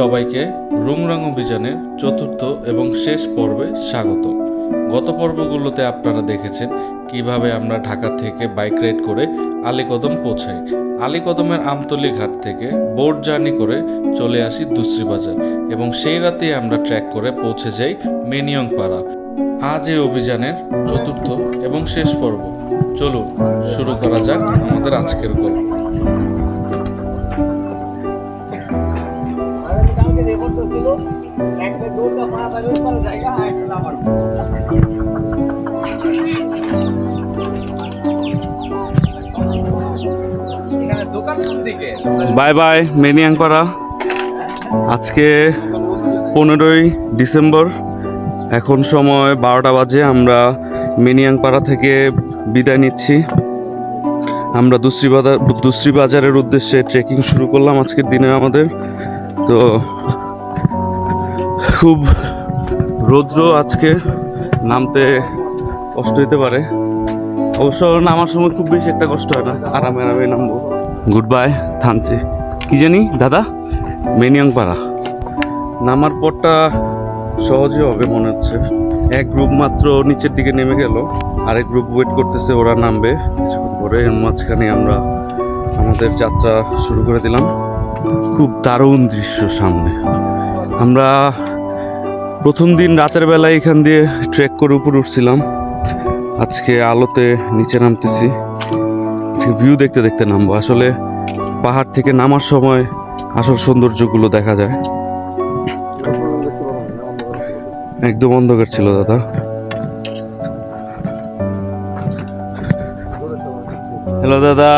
সবাইকে রুংরাং অভিযানের চতুর্থ এবং শেষ পর্বে স্বাগত। গত পর্বগুলোতে আপনারা দেখেছেন কীভাবে আমরা ঢাকা থেকে বাইক রাইড করে আলীকদম পৌঁছাই। আলীকদমের আমতলি ঘাট থেকে বোট জার্নি করে চলে আসি দুসরি বাজার এবং সেই রাতে আমরা ট্র্যাক করে পৌঁছে যাই মেনিয়ং পাড়া আজ এই অভিযানের চতুর্থ এবং শেষ পর্ব। চলুন, শুরু করা যাক আমাদের আজকের গল্প। বাই বাই মেনিয়াংপাড়া আজকে পনেরোই ডিসেম্বর, এখন সময় বারোটা বাজে, আমরা মেনিয়াংপাড়া থেকে বিদায় নিচ্ছি। আমরা দুশ্রী বাজার, দুশ্রী বাজারের উদ্দেশ্যে ট্রেকিং শুরু করলাম আজকের দিনে আমাদের। তো খুব রৌদ্র আজকে, নামতে কষ্ট হতে পারে। অবশ্য নামার সময় খুব বেশি একটা কষ্ট হয় না, আরামে আরামে নামবো। গুড বাই থানচি কি জানি, দাদা? মেনিয়ং পাড়া নামার পরটা সহজে হবে মনে হচ্ছে। এক গ্রুপ মাত্র নিচের দিকে নেমে গেল। আরেক গ্রুপ ওয়েট করতেছে, ওরা নামবে। কিছুক্ষণ পরে মাঝখানে আমরা আমাদের যাত্রা শুরু করে দিলাম। খুব দারুণ দৃশ্য সামনে। আমরা প্রথম দিন রাতের বেলায় এখান দিয়ে ট্রেক করে উপরে উঠছিলাম। আজকে আলোতে নিচে নামতেছি। আজকে ভিউ দেখতে দেখতে নামবো। আসলে পাহাড় থেকে নামার সময় আসল সৌন্দর্যগুলো দেখা যায়। একদম অন্ধকার ছিল দাদা। হ্যালো দাদা।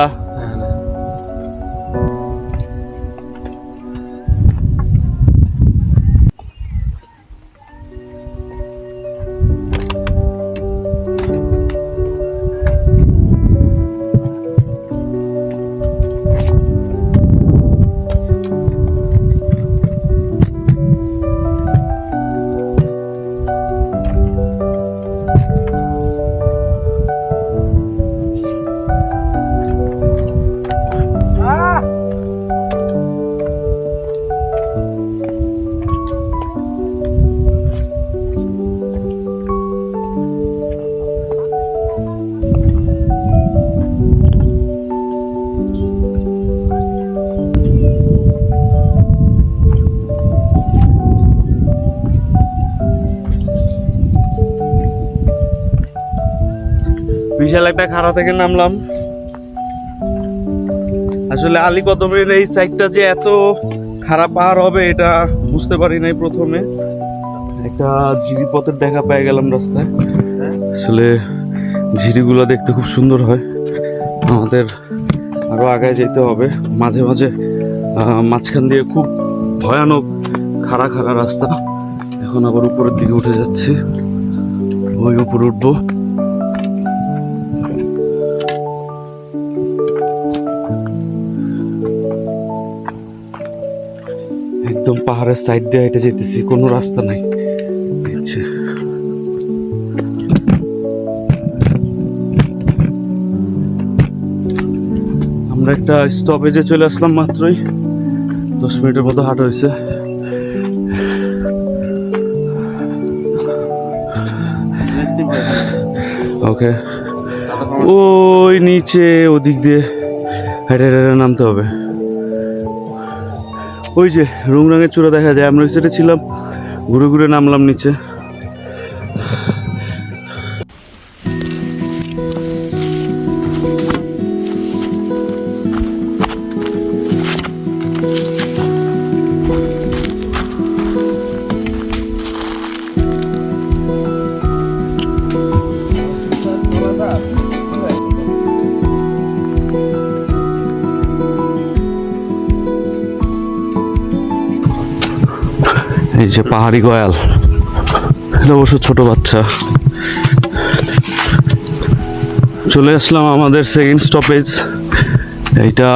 বিশাল একটা খাড়া থেকে নামলাম। আসলে আলী কদমের এই সাইডটা যে এত খারাপ পাহাড় হবে, এটা বুঝতে পারি নাই প্রথমে। একটা ঝিরিপথের দেখা পেয়ে গেলাম রাস্তায়। আসলে ঝিরিগুলো দেখতে খুব সুন্দর হয়। আমাদের আরও আগায় যেতে হবে। মাঝে মাঝে মাঝখান দিয়ে খুব ভয়ানক খাড়া খাড়া রাস্তা। এখন আবার উপরের দিকে উঠে যাচ্ছি। ওই উপরে উঠবো। পাহাড়ের সাইড দিয়ে হেঁটে যেতেছি, কোনো রাস্তা নাই। আমরা একটা স্টপেজে চলে আসলাম মাত্রই। দশ মিনিটের মতো হাঁটা হয়েছে। ওকে ওই নিচে, ওদিক দিয়ে হেঁটে হেঁটে নামতে হবে। ওই যে রুংরাঙের চূড়া দেখা যায় আমরা ওই ছিলাম। ঘুরে ঘুরে নামলাম নিচে। যে পাহাড়ি গয়াল। এটা অবশ্য ছোট বাচ্চা। চলে আসলাম আমাদের সেকেন্ড স্টপেজ এইটা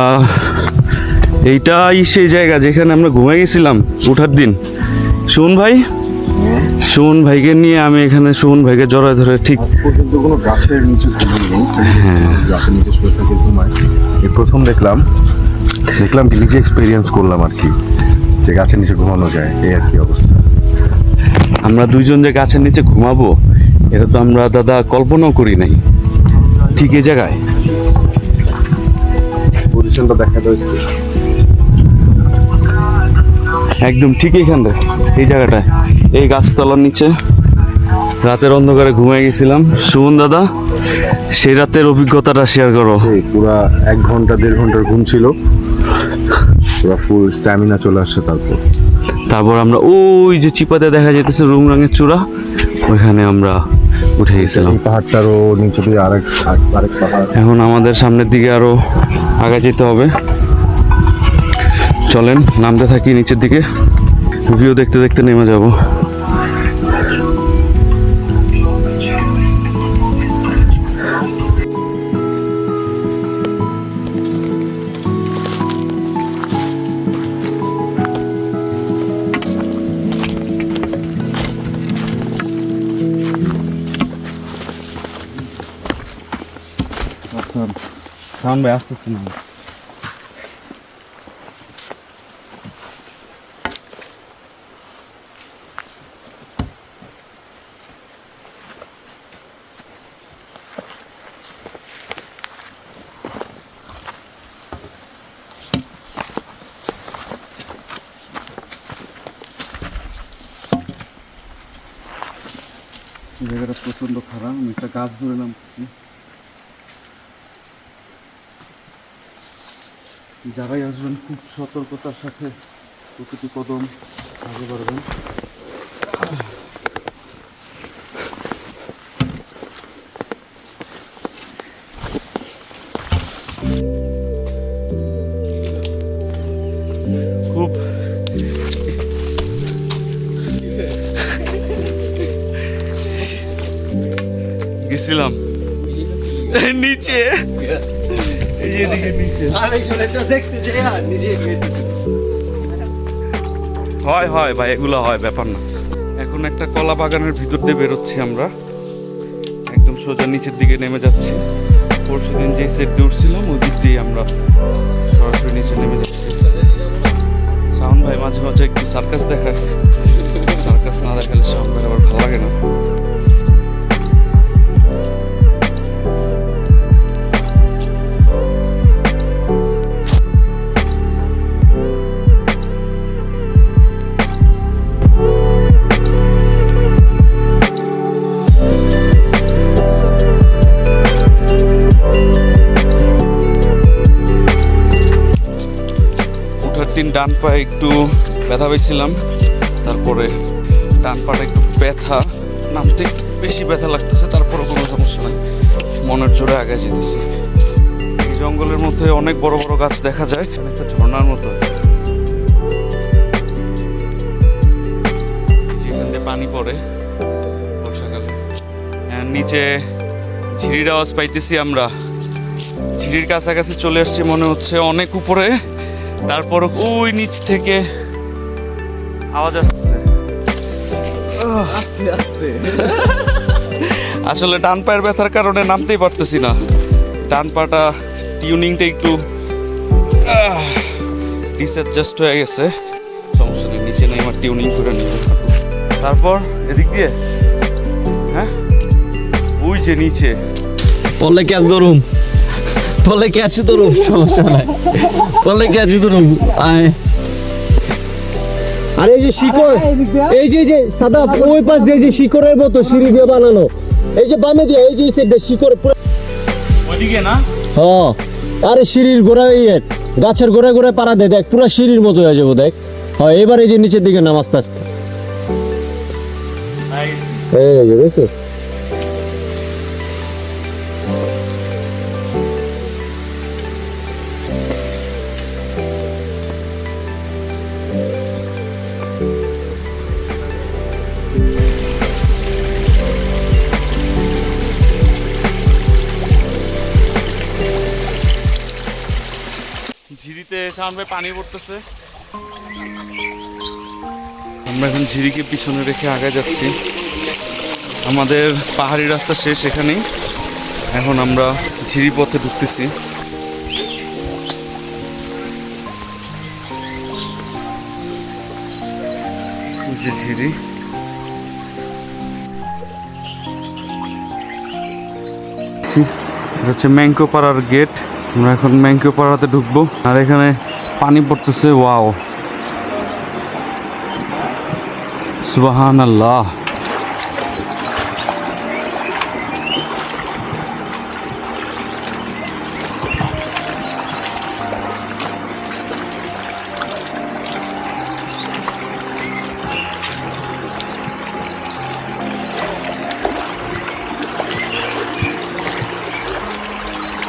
এইটাই সেই জায়গা যেখানে আমরা ঘুমাই গেছিলাম ওঠার দিন। সুমন ভাই? সুমন ভাইকে নিয়ে আমি এখানে সুমন ভাইকে জড়ায় ধরে ঠিক কোনো গাছের নিচে নেই গাছের নিচে শুয়ে থাকে প্রথম দেখলাম। দেখলাম কি নিজে এক্সপিরিয়েন্স করলাম আর কি। যে গাছের নিচে ঘুমানো যায় এই আর কি অবস্থা। আমরা দুইজন যে গাছের নিচে ঘুমাবো এটা তো আমরা দাদা কল্পনাও করি নাই। ঠিক এই জায়গায়? পজিশনটা দেখা যায় একদম ঠিক এইখানটা এই জায়গাটায়। এই গাছতলার নিচে রাতের অন্ধকারে ঘুমিয়ে গেছিলাম। সুমন দাদা সেই রাতের অভিজ্ঞতাটা শেয়ার করো। পুরা এক ঘণ্টা দেড় ঘণ্টার ঘুম ছিল। পুরা ফুল স্ট্যামিনা চলে আসছে তারপর। তারপর আমরা ওই যে চিপাতে দেখা যাইতেছে রুম রঙের চূড়া ওইখানে আমরা উঠে গেছিলাম। পাহাড়টারও নিচে দিয়ে আরেক আরেক- পাহাড়। এখন আমাদের সামনের দিকে আরও আগে যেতে হবে। চলেন নামতে থাকি নিচের দিকে। ভিউ দেখতে দেখতে নেমে যাব। সাউন্ড ভাই আসতেছে না। জায়গাটা প্রচণ্ড খারাপ আমি একটা গাছ ধরে নামতেছি। যারাই আসবেন খুব সতর্কতার সাথে প্রকৃতি কদম আগে বাড়বেন। খুব গেছিলাম। নিচে। হয় হয় ভাই, এগুলো হয়, ব্যাপার না। এখন একটা কলা বাগানের ভিতর দিয়ে বেরোচ্ছি আমরা। একদম সোজা নিচের দিকে নেমে যাচ্ছি। পরশু দিন যে সেট উঠছিলাম, ওই দিক দিয়ে আমরা সরাসরি নিচে নেমে যাচ্ছি। শাওন ভাই, মাঝে মাঝে একটু সার্কাস দেখায়। সার্কাস না দেখালে শাওন ভাই আবার ভালো লাগে না। ডান পায়ে একটু ব্যথা পেয়েছিলাম। তারপরে ডান পাটা একটু ব্যথা। নামতে বেশি ব্যথা লাগতেছে তারপরে কোনো সমস্যা নাই। মনের জোরে আগে যেতেছি। এই জঙ্গলের মধ্যে অনেক বড় বড় গাছ দেখা যায় একটা ঝর্ণার মতো যেখান দিয়ে পানি পড়ে, বর্ষাকালে। নিচে ঝিরির আওয়াজ পাইতেছি আমরা। ঝিরির কাছাকাছি চলে আসছি মনে হচ্ছে অনেক উপরে। তারপর ওই নিচ থেকে আওয়াজ আসতেছে। আস্তে আস্তে আসলে ডান পায়ের ব্যথার কারণে নামতেই পারতেছি না। ডান পাটা টিউনিংটা একটু ডিসঅ্যাডজাস্ট হয়ে গেছে। সমস্যা নেই, নিচে নেই, আমার টিউনিং করে নিব। তারপর এদিক দিয়ে হ্যাঁ? ওই যে নিচে। পলে ক্যাচ ধরুম পলে ক্যাচ ধরুম সমস্যা নাই? পলে ক্যাচ ধরুম আয়। আর এই যে শিকড় এই যে এই যে সাদা ওই পাশ দিয়ে যে শিকড়ের মতো সিঁড়ি দিয়ে বানানো। এই যে বামে দিয়ে এই যে সেটা শিকড় পুরো ওইদিকে না? হ্যাঁ আরে সিঁড়ির গোড়ায় ইয়ে গাছের গোড়ায় গোড়ায় পাড়া দে দেখ পুরো সিঁড়ির মতো হয়ে যাব দেখ। হ্যাঁ এবার এই যে নিচের দিকে নাম আস্তে আস্তে। এই যে পানি পড়তেছে। আমরা এখন ঝিরিকে পিছনে রেখে আগে যাচ্ছি। আমাদের পাহাড়ি রাস্তা শেষ এখানেই। এখন আমরা ঝিরি পথে ঢুকতেছি। যে ঝিরি। হচ্ছে ম্যাংকো পাড়ার গেট। আমরা এখন ম্যাংকো পাড়াতে ঢুকবো। আর এখানে পানি পড়তেছে ওয়াও সুবাহান আল্লাহ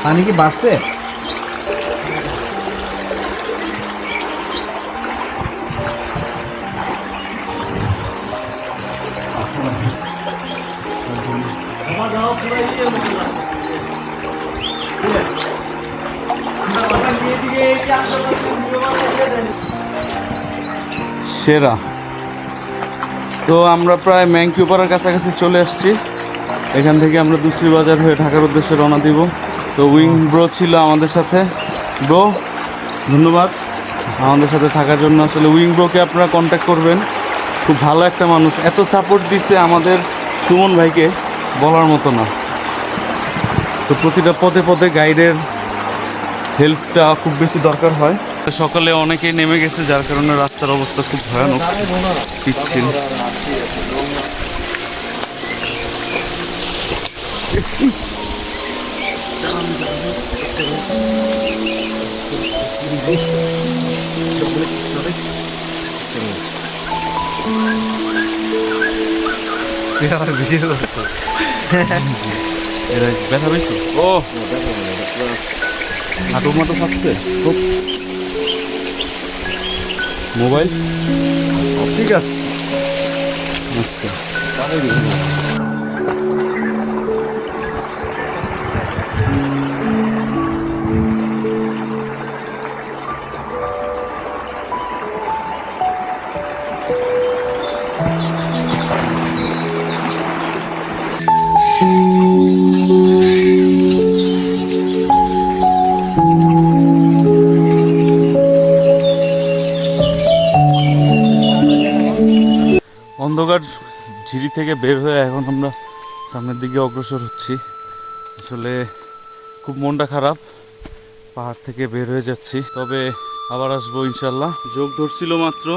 পানি কি বাড়ছে সেরা। তো আমরা প্রায় ম্যাংকিউ পাড়ার কাছাকাছি চলে আসছি। এখান থেকে আমরা দুশ্রী বাজার হয়ে ঢাকার উদ্দেশ্যে রওনা দিব। তো উইং ব্রো ছিল আমাদের সাথে। ব্রো, ধন্যবাদ। আমাদের সাথে থাকার জন্য আসলে উইং ব্রোকে আপনারা কন্ট্যাক্ট করবেন। খুব ভালো একটা মানুষ। এত সাপোর্ট দিছে আমাদের সুমন ভাইকে বলার মতো না। তো প্রতিটা পদে পদে গাইডের হেল্পটা খুব বেশি দরকার হয়। সকালে অনেকেই নেমে গেছে যার কারণে রাস্তার অবস্থা খুব ভয়ানক। পিচ্ছিল। এরা ব্যথা পেয়েছ ও! হাঁটু মতো থাকছে? খুব। মোবাইল? ঠিক আছে। মস্ত। ঝিরি থেকে বের হয়ে এখন আমরা সামনের দিকে অগ্রসর হচ্ছি। আসলে খুব মনটা খারাপ পাহাড় থেকে বের হয়ে যাচ্ছি। তবে আবার আসব ইনশাল্লাহ যোগ ধরছিল মাত্র।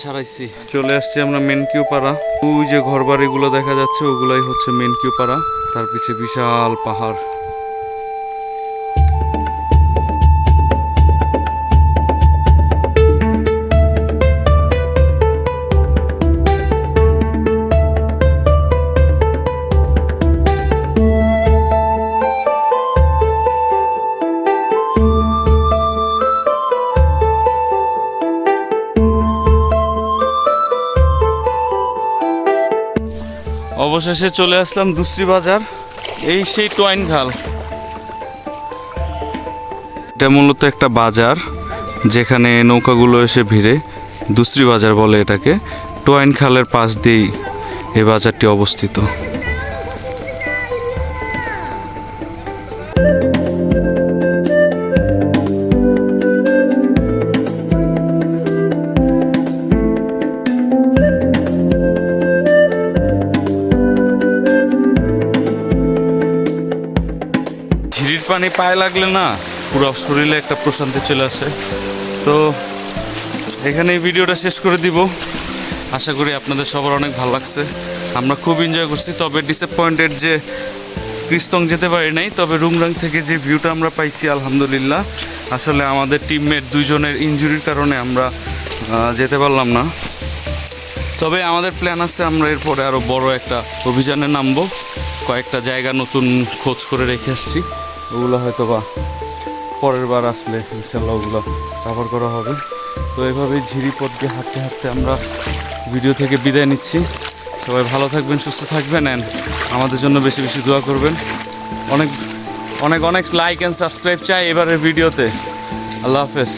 ছাড়াইছি। চলে আসছি আমরা মেনকিউ পাড়া। ওই যে ঘর বাড়িগুলো দেখা যাচ্ছে ওগুলাই হচ্ছে মেনকিউ পাড়া। তার পিছে বিশাল পাহাড়। অবশেষে চলে আসলাম দুশ্রী বাজার। এই সেই টোয়াইন খাল। এটা মূলত একটা বাজার, যেখানে নৌকাগুলো এসে ভিড়ে। দুশ্রী বাজার বলে এটাকে। টোয়াইন খালের পাশ দিয়েই এই বাজারটি অবস্থিত। পায়ে লাগলে না পুরো শরীরে একটা প্রশান্তি চলে আসে। তো এখানে এই ভিডিওটা শেষ করে দিব। আশা করি আপনাদের সবার অনেক ভালো লাগছে। আমরা খুব এনজয় করছি। তবে ডিসঅ্যাপয়েন্টেড যে ক্রিস্তং যেতে পারি নাই, তবে রুমরাং থেকে যে ভিউটা আমরা পাইছি, আলহামদুলিল্লাহ, আসলে আমাদের টিমমেট দুইজনের ইনজুরির কারণে আমরা যেতে পারলাম না। তবে আমাদের প্ল্যান আছে, আমরা এরপরে আরও বড় একটা অভিযানে নামব। কয়েকটা জায়গা নতুন খোঁজ করে রেখে আসছি। ওগুলো হয়তো বা পরের বার আসলে ইনশাল্লাহ ওগুলো কাভার করা হবে। তো এভাবেই ঝিরি পথ দিয়ে হাঁটতে হাঁটতে আমরা ভিডিও থেকে বিদায় নিচ্ছি। সবাই ভালো থাকবেন, সুস্থ থাকবেন অ্যান্ড আমাদের জন্য বেশি বেশি দোয়া করবেন। অনেক অনেক অনেক লাইক অ্যান্ড সাবস্ক্রাইব চাই এবারের ভিডিওতে আল্লাহ হাফেজ।